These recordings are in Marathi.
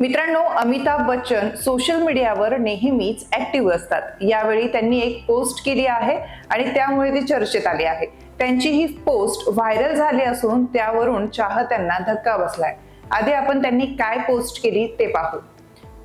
मित्रांनो अमिताभ बच्चन सोशल मीडियावर नेहमीच ऍक्टिव्ह असतात. यावेळी त्यांनी एक पोस्ट केली आहे आणि त्यामुळे ती चर्चेत आली आहे. त्यांची ही पोस्ट व्हायरल झाली असून त्यावरून चाहत्यांना धक्का बसलाय. आधी आपण त्यांनी काय पोस्ट केली ते पाहू.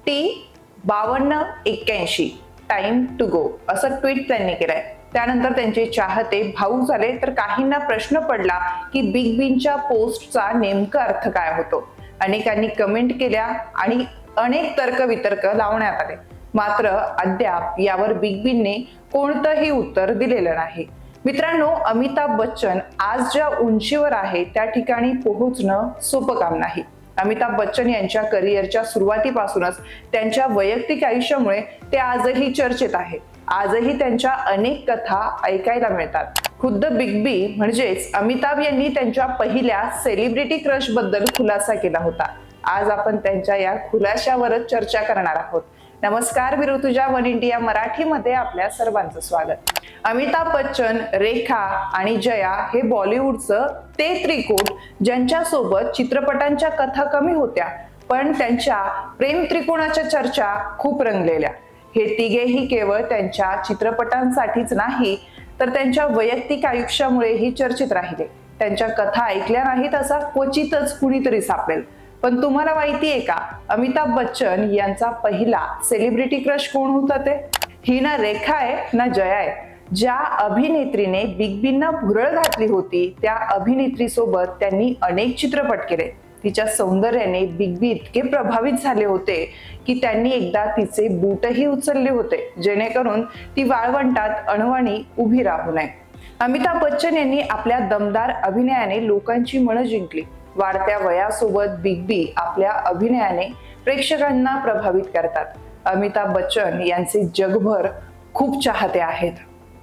टी बावन्न एक्क्याऐंशी टाइम टू गो असं ट्विट त्यांनी केलंय. त्यानंतर त्यांचे चाहते भाऊक झाले तर काहींना प्रश्न पडला की बिग बींच्या पोस्टचा नेमका अर्थ काय होतो? अनेकांनी कमेंट केल्या आणि अनेक तर्क वितर्क लावण्यात आले. मात्र अद्याप यावर बिग बींनी कोणतंही उत्तर दिलेलं नाही. मित्रांनो अमिताभ बच्चन आज ज्या उंचीवर आहे त्या ठिकाणी पोहोचणं सोपं काम नाही. अमिताभ बच्चन यांच्या करिअरच्या सुरुवातीपासूनच त्यांच्या वैयक्तिक आयुष्यामुळे ते आजही चर्चेत आहे आजही त्यांच्या अनेक कथा ऐकायला मिळतात. खुद्द बिग बी म्हणजेच अमिताभ यांनी त्यांच्या पहिल्या सेलिब्रिटी क्रशबद्दल खुलासा केला होता. आज आपण त्यांच्या या खुलाशावरच चर्चा करणार आहोत. नमस्कार मी ऋतुजा वन इंडिया मराठीमध्ये आपल्या सर्वांचं स्वागत. अमिताभ बच्चन रेखा आणि जया हे बॉलिवूडचं ते त्रिकूट ज्यांच्यासोबत चित्रपटांच्या कथा कमी होत्या पण त्यांच्या प्रेम त्रिकोणाच्या चर्चा खूप रंगलेल्या. हे तिघेही केवळ त्यांच्या चित्रपटांसाठीच नाही तर त्यांच्या वैयक्तिक आयुष्यामुळेही चर्चित राहिले. त्यांच्या कथा ऐकल्या नाहीत असा क्वचितच कुणीतरी सापडेल. पण तुम्हाला माहिती आहे का अमिताभ बच्चन यांचा पहिला सेलिब्रिटी क्रश कोण होता ते? ही ना रेखा आहे ना जया आहे. ज्या अभिनेत्रीने बिग बींना भुरळ घातली होती त्या अभिनेत्री सोबत त्यांनी अनेक चित्रपट केले. तिच्या सौंदर्याने बिग बी इतके प्रभावित झाले होते की त्यांनी एकदा तिचे बूटही उचलले होते जेणेकरून ती वाळवंटात अणवाणी उभी राहू नये. अमिताभ बच्चन यांनी आपल्या दमदार अभिनयाने लोकांची मनं जिंकली. वाढत्या वयासोबत बिग बी आपल्या अभिनयाने प्रेक्षकांना प्रभावित करतात. अमिताभ बच्चन यांचे जगभर खूप चाहते आहेत.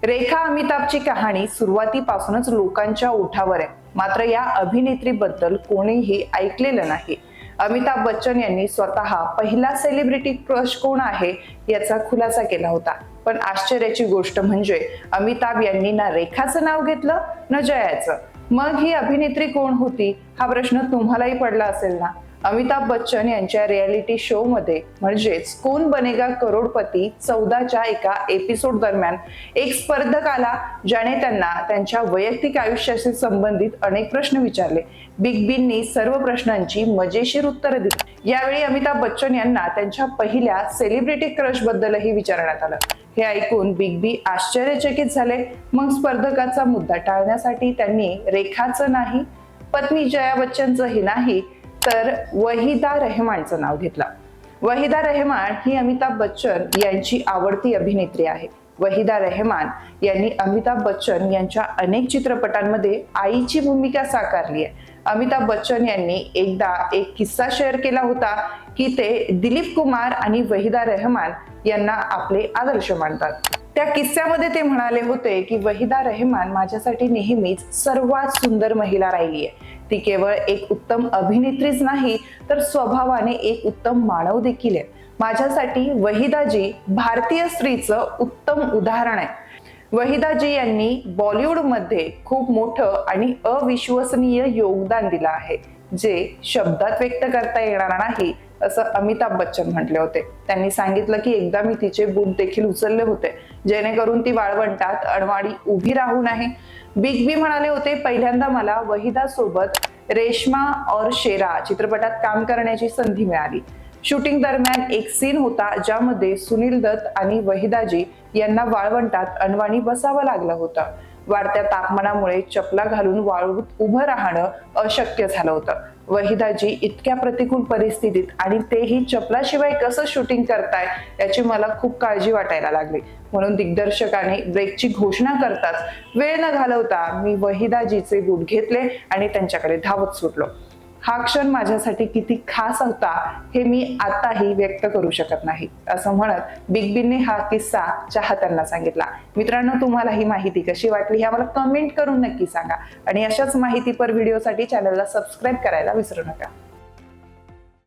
रेखा अमिताभची कहाणी सुरुवातीपासूनच लोकांच्या ओठावर आहे. मात्र या अभिनेत्रीबद्दल कोणीही ऐकलेलं नाही. अमिताभ बच्चन यांनी स्वतः पहिला सेलिब्रिटी क्रश कोण आहे याचा खुलासा केला होता. पण आश्चर्याची गोष्ट म्हणजे अमिताभ यांनी ना रेखाचं नाव घेतलं न जयाचं. मग ही अभिनेत्री कोण होती? हा प्रश्न तुम्हालाही पडला असेल ना? अमिताभ बच्चन यांच्या रियालिटी शो मध्ये म्हणजेच कोण बनेगा करोडपती चौदाच्या एका एपिसोड दरम्यान एक स्पर्धक आला ज्याने त्यांना त्यांच्या वैयक्तिक आयुष्याशी संबंधित अनेक प्रश्न विचारले. बिग बींनी सर्व प्रश्नांची मजेशीर उत्तरं दिली. यावेळी अमिताभ बच्चन यांना त्यांच्या पहिल्या सेलिब्रिटी क्रश बद्दलही विचारण्यात आलं. हे ऐकून बिग बी आश्चर्यचकित झाले. मग स्पर्धकाचा मुद्दा टाळण्यासाठी त्यांनी रेखाचं नाही पत्नी जया बच्चनचंही नाही तर वहिदा रेहमानचं नाव घेतलं. वहिदा रेहमान ही अमिताभ बच्चन यांची आवडती अभिनेत्री आहे. वहिदा रेहमान यांनी अमिताभ बच्चन यांच्या अनेक चित्रपटांमध्ये आईची भूमिका साकारली आहे. अमिताभ बच्चन यांनी एकदा एक किस्सा शेअर केला होता की ते दिलीप कुमार आणि वहिदा रेहमान यांना आपले आदर्श मानतात. त्या किस्स्यामध्ये ते म्हणाले होते की वहिदा रेहमान माझ्यासाठी नेहमीच सर्वात सुंदर महिला राहिली आहे. ती केवळ एक उत्तम अभिनेत्रीच नाही तर स्वभावाने एक उत्तम मानव देखील आहे. माझ्यासाठी वहिदाजी भारतीय स्त्रीचं उत्तम उदाहरण आहे. वहिदाजी यांनी बॉलिवूडमध्ये खूप मोठं आणि अविश्वसनीय योगदान दिलं आहे जे शब्दात व्यक्त करता येणार नाही असं अमिताभ बच्चन म्हटले होते. त्यांनी सांगितलं की एकदा मी तिचे बूट देखील उचलले होते. जेणेकरून ती वाळवंटात अडवाणी उभी राहू नये. बिग बी म्हणाले होते पहिल्यांदा मला वहिदा सोबत रेशमा और शेरा चित्रपटात काम करण्याची संधी मिळाली. शूटिंग दरम्यान एक सीन होता ज्यामध्ये सुनील दत्त आणि वहिदाजी यांना वाळवंटात अनवाणी बसावं लागलं होतं. वाढत्या तापमानामुळे चपला घालून वाळूत उभं राहणं अशक्य झालं होतं. वहिदाजी इतक्या प्रतिकूल परिस्थितीत आणि तेही चपलाशिवाय कसं शूटिंग करताय याची मला खूप काळजी वाटायला लागली. म्हणून दिग्दर्शकाने ब्रेकची घोषणा करताच वेळ न घालवता मी वहिदाजीचे बूट घेतले आणि त्यांच्याकडे धावत सुटलो. हा क्षण माझ्यासाठी किती खास होता हे मी आताही व्यक्त करू शकत नाही. असं म्हणत बिग बीने हा किस्सा चाहत्यांना सांगितला. मित्रांनो तुम्हाला ही माहिती कशी वाटली हे आम्हाला कमेंट करून नक्की सांगा. आणि अशाच माहितीपर व्हिडिओसाठी चॅनलला सबस्क्राईब करायला विसरू नका.